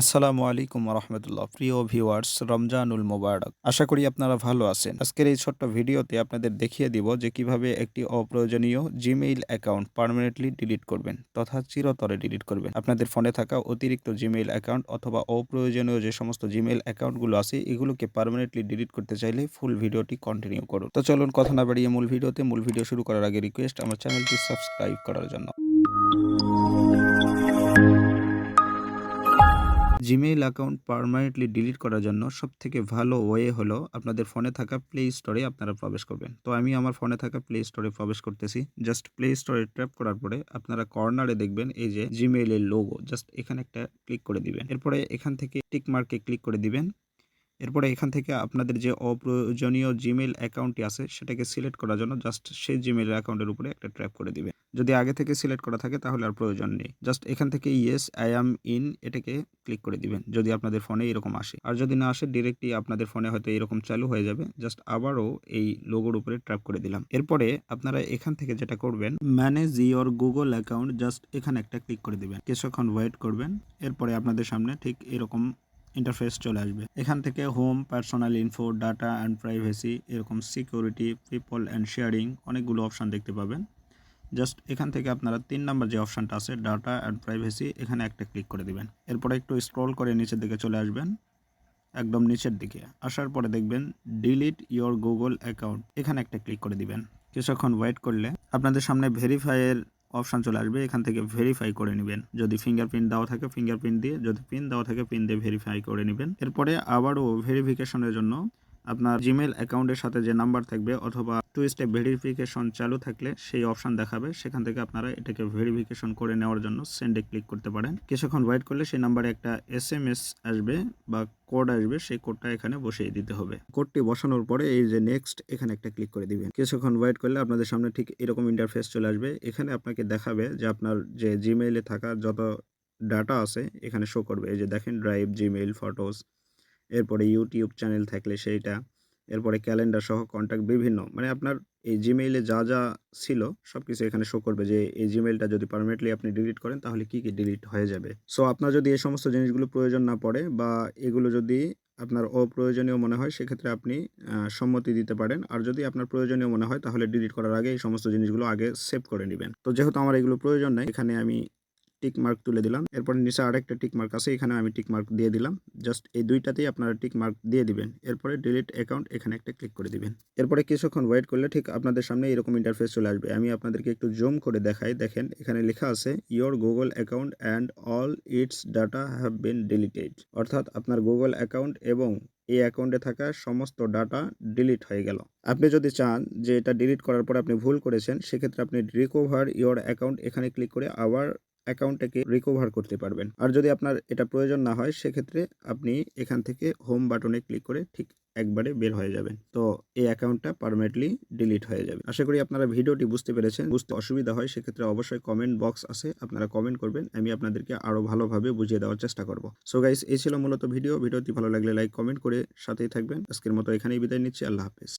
আসসালামু আলাইকুম রহমতুল্লাহ প্রিয় ভিউয়ার্স, রমজানুল মোবারক। আশা করি আপনারা ভালো আছেন। আজকের এই ছোট্ট ভিডিওতে আপনাদের দেখিয়ে দিব যে কীভাবে একটি অপ্রয়োজনীয় জিমেইল অ্যাকাউন্ট পার্মানেন্টলি ডিলিট করবেন তথা চিরতরে ডিলিট করবেন। আপনাদের ফোনে থাকা অতিরিক্ত জিমেইল অ্যাকাউন্ট অথবা অপ্রয়োজনীয় যে সমস্ত জিমেইল অ্যাকাউন্টগুলো আছে, এগুলোকে পার্মানেন্টলি ডিলিট করতে চাইলে ফুল ভিডিওটি কন্টিনিউ করুন। তো চলুন কথা না বাড়িয়ে মূল ভিডিওতে। মূল ভিডিও শুরু করার আগে রিকোয়েস্ট, আমার চ্যানেলটি সাবস্ক্রাইব করার জন্য। জিমেইল অ্যাকাউন্ট পারমানেন্টলি ডিলিট করার জন্য সব থেকে ভালো ওয়ে হলো আপনাদের ফোনে থাকা প্লে স্টোরে আপনারা প্রবেশ করবেন। তো আমি আমার ফোনে থাকা প্লে স্টোরে প্রবেশ করতেছি। জাস্ট প্লে স্টোরে ট্র্যাপ করার পরে আপনারা কর্নারে দেখবেন এই যে জিমেইলের লোগো জাস্ট এখানে একটা ক্লিক করে দিবেন। এরপরে এখান থেকে টিক মার্কে ক্লিক করে দিবেন। এরপরে এখান থেকে আপনাদের যে অপ্রয়োজনীয় জিমেইল অ্যাকাউন্টটি আছে, সেটাকে সিলেক্ট করার জন্য জাস্ট সেই জিমেইল অ্যাকাউন্টের উপরে একটা ট্র্যাপ করে দিবে। যদি আগে থেকে সিলেক্ট করা থাকে, তাহলে আর প্রয়োজন নেই। জাস্ট এখান থেকে ইয়েস আই অ্যাম ইন এটাকে ক্লিক করে দিবেন, যদি আপনাদের ফোনে এরকম আসে। আর যদি না আসে ডিরেক্টলি আপনাদের ফোনে হয়তো এরকম চালু হয়ে যাবে। জাস্ট আবারও এই লোগোর উপরে ট্র্যাপ করে দিলাম। এরপরে আপনারা এখান থেকে যেটা করবেন manage your Google account just এখানে একটা ক্লিক করে দিবেন। কিছুক্ষণ ওয়েট করবেন। এরপরে আপনাদের সামনে ঠিক এরকম ইন্টারফেস চলে আসবে। এখান থেকে home personal info data and privacy এরকম সিকিউরিটি পিপল অ্যান্ড শেয়ারিং অনেকগুলো অপশান দেখতে পাবেন। জাস্ট এখান থেকে আপনারা তিন নাম্বার যে অপশানটা আছে ডাটা অ্যান্ড প্রাইভেসি এখানে একটা ক্লিক করে দিবেন। এরপরে একটু স্ক্রল করে নিচের দিকে চলে আসবেন, একদম নিচের দিকে। আসার পরে দেখবেন ডিলিট ইওর গুগল অ্যাকাউন্ট এখানে একটা ক্লিক করে দিবেন। কিছুক্ষণ ওয়েট করলে আপনাদের সামনে ভেরিফাইয়ের অপশান চলে আসবে, এখান থেকে ভেরিফাই করে নেবেন। যদি ফিঙ্গারপ্রিন্ট দেওয়া থাকে ফিঙ্গারপ্রিন্ট দিয়ে যদি পিন দেওয়া থাকে পিন দিয়ে ভেরিফাই করে নেবেন। এরপরে আবারও ভেরিফিকেশনের জন্য আপনার জিমেল অ্যাকাউন্টের সাথে যে নাম্বার থাকবে অথবা টু স্টেপ ভেরিফিকেশন চালু থাকলে সেই অপশান দেখাবে। সেখান থেকে আপনারা এটাকে ভেরিফিকেশন করে নেওয়ার জন্য সেন্ডে ক্লিক করতে পারেন। কিছুক্ষণ ওয়েট করলে সেই নাম্বারে একটা এস আসবে বা কোড আসবে, সেই কোডটা এখানে বসিয়ে দিতে হবে। কোডটি বসানোর পরে এই যে নেক্সট এখানে একটা ক্লিক করে দিবেন। কিছুক্ষণ ওয়েট করলে আপনাদের সামনে ঠিক এরকম ইন্টারফেস চলে আসবে। এখানে আপনাকে দেখাবে যে আপনার যে জিমেইলে থাকা যত ডাটা আছে এখানে শো করবে। এই যে দেখেন ড্রাইভ জিমেইল ফটোস এরপরে ইউটিউব চ্যানেল থাকলে সেইটা, এরপরে ক্যালেন্ডার সহ কন্ট্যাক্ট বিভিন্ন মানে আপনার এই জিমেইলে যা যা ছিল সব কিছু এখানে শো করবে যে এই জিমেইলটা যদি পারমানেন্টলি আপনি ডিলিট করেন তাহলে কি কি ডিলিট হয়ে যাবে। সো আপনার যদি এই সমস্ত জিনিসগুলো প্রয়োজন না পড়ে বা এগুলো যদি আপনার অপ্রয়োজনীয় মনে হয় সেক্ষেত্রে আপনি সম্মতি দিতে পারেন। আর যদি আপনার প্রয়োজনীয় মনে হয় তাহলে ডিলিট করার আগে এই সমস্ত জিনিসগুলো আগে সেভ করে নেবেন। তো যেহেতু আমার এগুলো প্রয়োজন নেই, এখানে আমি টিক মার্ক তুলে দিলাম। এরপর নিচে আরেকটা টিক মার্ক আছে, এখানে আমি টিক মার্ক দিয়ে দিলাম। জাস্ট এই দুইটাতেই আপনারা টিক মার্ক দিয়ে দিবেন। এরপরে ডিলিট অ্যাকাউন্ট এখানে একটা ক্লিক করে দিবেন। এরপরে কিছুক্ষণ ওয়েট করলে ঠিক আপনাদের সামনে এরকম ইন্টারফেস চলে আসবে। আমি আপনাদেরকে একটু জুম করে দেখাই। দেখেন, এখানে লেখা আছে your Google account and all its data have been deleted অর্থাৎ আপনার গুগল অ্যাকাউন্ট এবং এই অ্যাকাউন্টে থাকা সমস্ত ডাটা ডিলিট হয়ে গেল। আপনি যদি চান যে এটা ডিলিট করার পর আপনি ভুল করেছেন, সেক্ষেত্রে আপনি রিকভার ইওর অ্যাকাউন্ট এখানে ক্লিক করে আবার অ্যাকাউন্টটাকে রিকভার করতে পারবেন। আর যদি আপনার এটা প্রয়োজন না হয়, সেক্ষেত্রে আপনি এখান থেকে হোম বাটনে ক্লিক করে ঠিক একবারে বের হয়ে যাবেন। তো এই অ্যাকাউন্টটা পারমানেন্টলি ডিলিট হয়ে যাবে। আশা করি আপনারা ভিডিওটি বুঝতে পেরেছেন। বুঝতে অসুবিধা হয়, সেক্ষেত্রে অবশ্যই কমেন্ট বক্স আছে, আপনারা কমেন্ট করবেন। আমি আপনাদেরকে আরও ভালোভাবে বুঝিয়ে দেওয়ার চেষ্টা করব। সো গাইস এই ছিল মূলত ভিডিও। ভিডিওটি ভালো লাগলে লাইক কমেন্ট করে সাথেই থাকবেন। আজকের মতো এখানেই বিদায় নিচ্ছি। আল্লাহ হাফেজ।